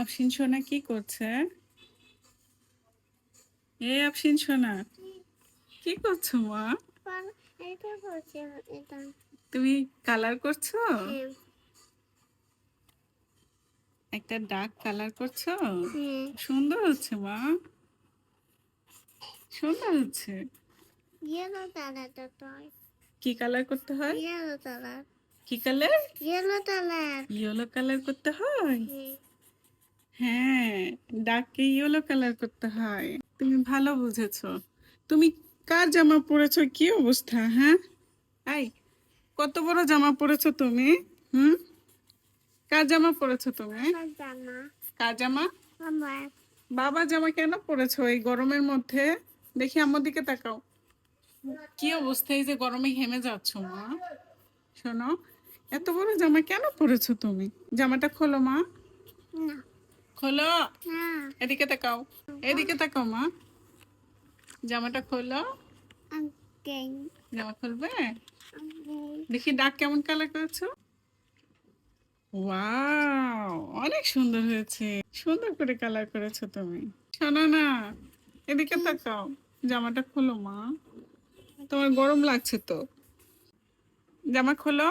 আফসিন সোনা কি করছে? এ আফসিন সোনা কি করছ মা? তুমি কালার করছ? একটা ডাক কালার করছ? সুন্দর হচ্ছে মা। সুন্দর হচ্ছে। ইয়েলো কি কালার করতে হয়? ইয়েলো কালার কি colour? Yellow colour yellow colour করতে হ্যাঁ? ডাককে ইয়েলো কালার করতে হয়। তুমি ভালো বুঝেছ। তুমি কার জামা পরেছো? কি অবস্থা হ্যাঁ? এই কত বড় জামা পরেছো তুমি? হুম? কার জামা পরেছো তুমি? কার জামা? বাবা জামা কেন পরেছো এই গরমের মধ্যে? দেখি আমার দিকে তাকাও। কি অবস্থা এই যে গরমে ঘেমে যাচ্ছ মা? শোনো এত বড় জামা কেন পরেছো তুমি? জামাটা খোলো মা। খোলো। এদিকে তাকাও এদিকে তাকাও মা। জামাটা খোলো। জামা খুলবে? দেখি ডাক কেমন কালার করেছ? ওয়াও অনেক সুন্দর হয়েছে। সুন্দর করে কালার করেছ তুমি। শোনো না এদিকে তাকাও। জামাটা খোলো মা। তোমার গরম লাগছে তো। জামা খোলো।